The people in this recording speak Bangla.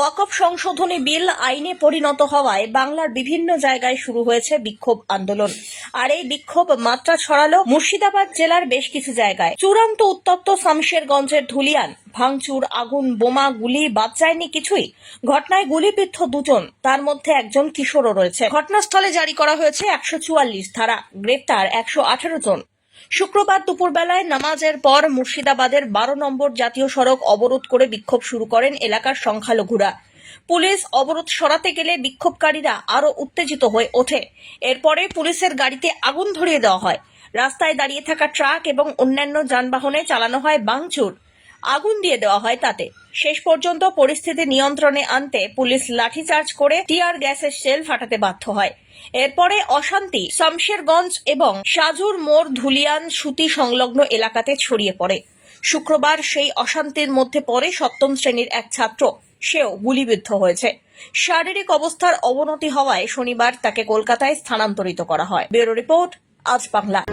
ওয়াকফ সংশোধনী বিল আইনে পরিণত হওয়ায় বাংলার বিভিন্ন জায়গায় শুরু হয়েছে বিক্ষোভ আন্দোলন। আর এই বিক্ষোভ মাত্রা ছড়ালো মুর্শিদাবাদ জেলার বেশ কিছু জায়গায়। চূড়ান্ত উত্তপ্ত শামশেরগঞ্জের ধুলিয়ান, ভাঙচুর, আগুন, বোমা, গুলি বাদ যায়নি কিছুই। ঘটনায় গুলিবিদ্ধ দুজন, তার মধ্যে একজন কিশোরও রয়েছে। ঘটনাস্থলে জারি করা হয়েছে একশো চুয়াল্লিশ ধারা। গ্রেপ্তার একশো আঠারো জন। শুক্রবার দুপুরবেলায় নামাজের পর মুর্শিদাবাদের বারো নম্বর জাতীয় সড়ক অবরোধ করে বিক্ষোভ শুরু করেন এলাকার সংখ্যালঘুরা। পুলিশ অবরোধ সরাতে গেলে বিক্ষোভকারীরা আরও উত্তেজিত হয়ে ওঠে। এরপরে পুলিশের গাড়িতে আগুন ধরিয়ে দেওয়া হয়। রাস্তায় দাঁড়িয়ে থাকা ট্রাক এবং অন্যান্য যানবাহনে চালানো হয় বাংচুর আগুন দিয়ে দেওয়া হয় তাতে। শেষ পর্যন্ত পরিস্থিতি নিয়ন্ত্রণে আনতে পুলিশ লাঠিচার্জ করে টিয়ার গ্যাসের সেল ফাটাতে বাধ্য হয়। এরপরে অশান্তি শমশেরগঞ্জ এবং সাজুর মোড় ধুলিয়ান সুতি সংলগ্ন এলাকাতে ছড়িয়ে পড়ে। শুক্রবার সেই অশান্তির মধ্যে পড়ে সপ্তম শ্রেণির এক ছাত্র। সেও গুলিবিদ্ধ হয়েছে। শারীরিক অবস্থার অবনতি হওয়ায় শনিবার তাকে কলকাতায় স্থানান্তরিত করা হয়। ব্যুরো রিপোর্ট, আজ বাংলা।